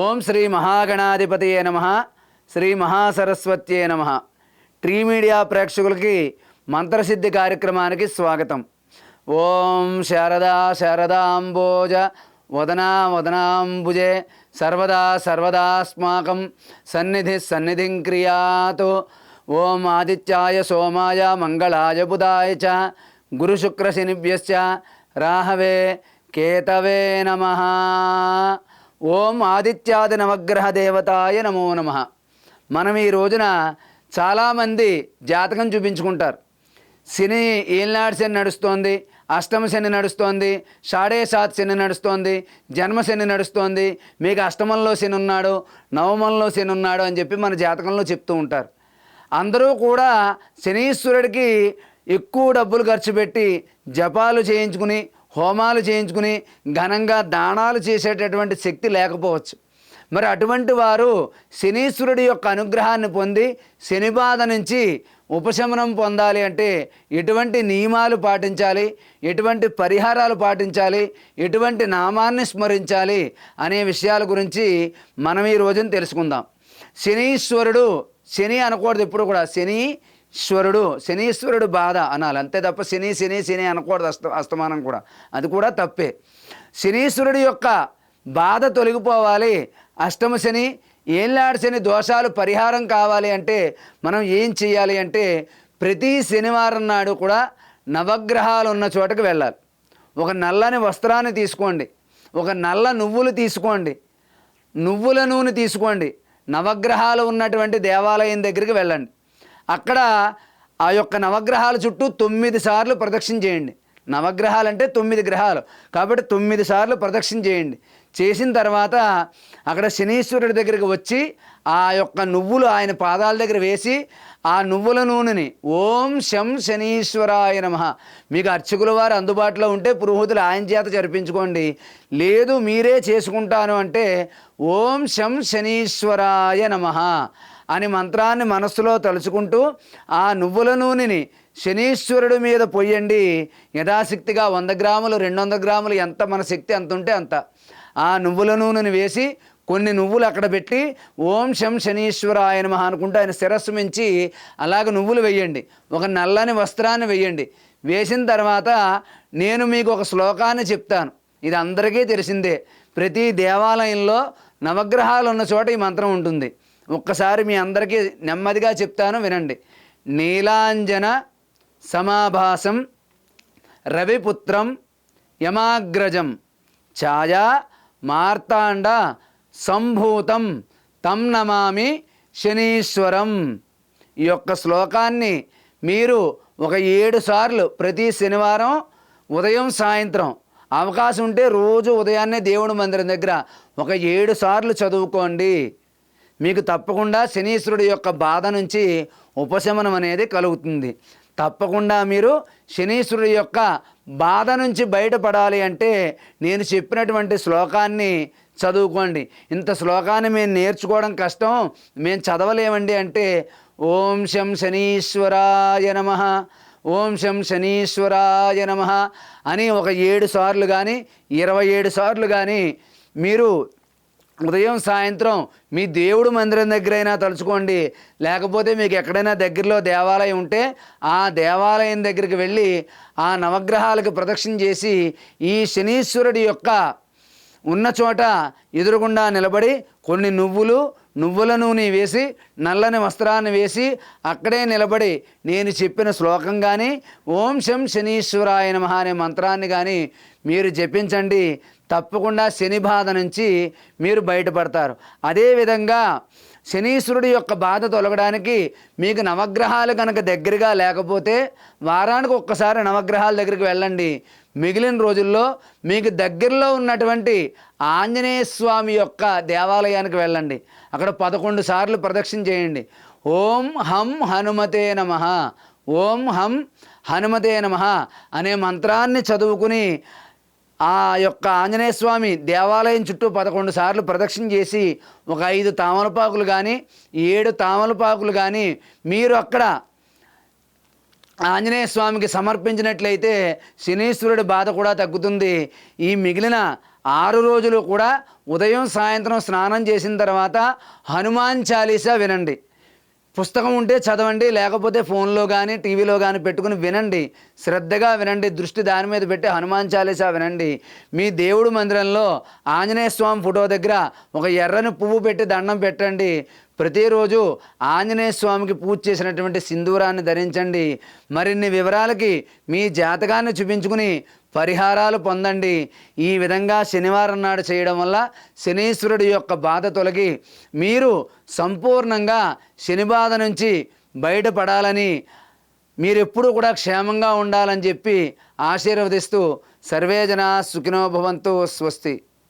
ఓం శ్రీ మహాగణాధిపతియే నమ. శ్రీ మహాసరస్వత్యే నమ. Tree media ప్రేక్షకులకి మంత్రసిద్ధి కార్యక్రమానికి స్వాగతం. ఓం శారదా శారదాంబోజ వదనా వదనాంబుజే. సర్వదా సర్వదాస్మాకం సన్నిధి సన్నిధిం క్రియాతు. ఓం ఆదిత్యాయ సోమాయ మంగళాయ బుధాయ చ. గురుశుక్రశనిభ్యశ్చ రాహవే కేతవే నమ. ఓం ఆదిత్యాది నవగ్రహ దేవతాయ నమో నమ. మనం ఈ రోజున చాలామంది జాతకం చూపించుకుంటారు. శని ఏలినాడు శని నడుస్తోంది అష్టమ శని నడుస్తోంది షాడే సాత్ శని నడుస్తోంది జన్మ శని నడుస్తోంది మీకు అష్టమంలో శని ఉన్నాడు నవమంలో శని ఉన్నాడు అని చెప్పి మన జాతకంలో చెప్తూ ఉంటారు. అందరూ కూడా శనీశ్వరుడికి ఎక్కువ డబ్బులు ఖర్చు పెట్టి జపాలు చేయించుకుని హోమాలు చేయించుకుని ఘనంగా దానాలు చేసేటటువంటి శక్తి లేకపోవచ్చు. మరి అటువంటి వారు శనీశ్వరుడి యొక్క అనుగ్రహాన్ని పొంది శని బాధ నుంచి ఉపశమనం పొందాలి అంటే ఎటువంటి నియమాలు పాటించాలి ఎటువంటి పరిహారాలు పాటించాలి ఎటువంటి నామాన్ని స్మరించాలి అనే విషయాల గురించి మనం ఈ రోజున తెలుసుకుందాం. శనీశ్వరుడు శని అనకూడదు ఎప్పుడు కూడా. శని శనీశ్వరుడు శనీశ్వరుడు బాధ అనాలి. అంతే తప్ప శని శని శని అనకూడదు అస్త అస్తమానం కూడా. అది కూడా తప్పే. శనీశ్వరుడు యొక్క బాధ తొలగిపోవాలి. అష్టమ శని ఏళ్ళాడు శని దోషాలు పరిహారం కావాలి అంటే మనం ఏం చేయాలి అంటే ప్రతి శనివారం నాడు కూడా నవగ్రహాలు ఉన్న చోటకు వెళ్ళాలి. ఒక నల్లని వస్త్రాన్ని తీసుకోండి. ఒక నల్ల నువ్వులు తీసుకోండి. నువ్వుల నూనె తీసుకోండి. నవగ్రహాలు ఉన్నటువంటి దేవాలయం దగ్గరికి వెళ్ళండి. అక్కడ ఆ యొక్క నవగ్రహాల చుట్టూ తొమ్మిది సార్లు ప్రదక్షిణ చేయండి. నవగ్రహాలు అంటే తొమ్మిది గ్రహాలు. కాబట్టి తొమ్మిది సార్లు ప్రదక్షిణ చేయండి. చేసిన తర్వాత అక్కడ శనీశ్వరుడి దగ్గరికి వచ్చి ఆ యొక్క నువ్వులు ఆయన పాదాల దగ్గర వేసి ఆ నువ్వుల నూనెని ఓం శం శనీశ్వరాయ నమ. మీకు అర్చకుల వారు అందుబాటులో ఉంటే పురోహితులు ఆయన చేత జరిపించుకోండి. లేదు మీరే చేసుకుంటాను అంటే ఓం శం శనీశ్వరాయ నమ. అని మంత్రాన్ని మనస్సులో తలుచుకుంటూ ఆ నువ్వుల నూనెని శనీశ్వరుడి మీద పొయ్యండి. యథాశక్తిగా వంద గ్రాములు రెండు వందల గ్రాములు ఎంత మన శక్తి అంత ఉంటే అంత. ఆ నువ్వుల నూనెని వేసి కొన్ని నువ్వులు అక్కడ పెట్టి ఓం శం శనీశ్వరాయని మహా అనుకుంటూ ఆయన శిరస్సు మించి అలాగ నువ్వులు వేయండి. ఒక నల్లని వస్త్రాన్ని వేయండి. వేసిన తర్వాత నేను మీకు ఒక శ్లోకాన్ని చెప్తాను. ఇది అందరికీ తెలిసిందే. ప్రతి దేవాలయంలో నవగ్రహాలు ఉన్న చోట ఈ మంత్రం ఉంటుంది. ఒక్కసారి మీ అందరికీ నెమ్మదిగా చెప్తాను వినండి. నీలాంజన సమాభాసం రవిపుత్రం యమాగ్రజం ఛాయా మార్తాండ సంభూతం తం నమామి శనీశ్వరం. ఈ యొక్క శ్లోకాన్ని మీరు ఒక ఏడు సార్లు ప్రతి శనివారం ఉదయం సాయంత్రం అవకాశం ఉంటే రోజు ఉదయాన్నే దేవుడి మందిరం దగ్గర ఒక ఏడు సార్లు చదువుకోండి. మీకు తప్పకుండా శనీశ్వరుడి యొక్క బాధ నుంచి ఉపశమనం అనేది కలుగుతుంది. తప్పకుండా మీరు శనీశ్వరుడి యొక్క బాధ నుంచి బయటపడాలి అంటే నేను చెప్పినటువంటి శ్లోకాన్ని చదువుకోండి. ఇంత శ్లోకాన్ని మేము నేర్చుకోవడం కష్టం మేము చదవలేమండి అంటే ఓం శం శనీశ్వరాయ నమ ఓం శం శనీశ్వరాయ నమ అని ఒక ఏడు సార్లు కానీ ఇరవై ఏడు సార్లు కానీ మీరు ఉదయం సాయంత్రం మీ దేవుడు మందిరం దగ్గరైనా తలుచుకోండి. లేకపోతే మీకు ఎక్కడైనా దగ్గరలో దేవాలయం ఉంటే ఆ దేవాలయం దగ్గరికి వెళ్ళి ఆ నవగ్రహాలకు ప్రదక్షిణ చేసి ఈ శనీశ్వరుడి యొక్క ఉన్న చోట ఎదురుగుండా నిలబడి కొన్ని నువ్వులు నువ్వుల నూనె వేసి నల్లని వస్త్రాన్ని వేసి అక్కడే నిలబడి నేను చెప్పిన శ్లోకం కానీ ఓం శం శనీశ్వరాయ నమ అనే మంత్రాన్ని కానీ మీరు జపించండి. తప్పకుండా శని బాధ నుంచి మీరు బయటపడతారు. అదేవిధంగా శనీశ్వరుడి యొక్క బాధ తొలగడానికి మీకు నవగ్రహాలు కనుక దగ్గరగా లేకపోతే వారానికి ఒక్కసారి నవగ్రహాల దగ్గరికి వెళ్ళండి. మిగిలిన రోజుల్లో మీకు దగ్గరలో ఉన్నటువంటి ఆంజనేయ స్వామి యొక్క దేవాలయానికి వెళ్ళండి. అక్కడ పదకొండు సార్లు ప్రదక్షిణ చేయండి. ఓం హం హనుమతే నమ. ఓం హం హనుమతే నమ అనే మంత్రాన్ని చదువుకుని ఆ యొక్క ఆంజనేయ స్వామి దేవాలయం చుట్టూ పదకొండు సార్లు ప్రదక్షిణ చేసి ఒక ఐదు తామలపాకులు కానీ ఏడు తామలపాకులు కానీ మీరు అక్కడ ఆంజనేయ స్వామికి సమర్పించినట్లయితే శనీశ్వరుడి బాధ కూడా తగ్గుతుంది. ఈ మిగిలిన ఆరు రోజులు కూడా ఉదయం సాయంత్రం స్నానం చేసిన తర్వాత హనుమాన్ చాలీసా వినండి. పుస్తకం ఉంటే చదవండి లేకపోతే ఫోన్లో కానీ టీవీలో కానీ పెట్టుకుని వినండి. శ్రద్ధగా వినండి దృష్టి దాని మీద పెట్టి హనుమాన్ చాలీసా వినండి. మీ దేవుడు మందిరంలో ఆంజనేయ స్వామి ఫోటో దగ్గర ఒక ఎర్రని పువ్వు పెట్టి దండం పెట్టండి. ప్రతిరోజు ఆంజనేయ స్వామికి పూజ చేసినటువంటి సింధూరాన్ని ధరించండి. మరిన్ని వివరాలకి మీ జాతకాన్ని చూపించుకుని పరిహారాలు పొందండి. ఈ విధంగా శనివారం నాడు చేయడం వల్ల శనీశ్వరుడి యొక్క బాధ తొలగి మీరు సంపూర్ణంగా శని బాధ నుంచి బయటపడాలని మీరెప్పుడూ కూడా క్షేమంగా ఉండాలని చెప్పి ఆశీర్వదిస్తూ సర్వేజన సుఖినోభవంతో స్వస్తి.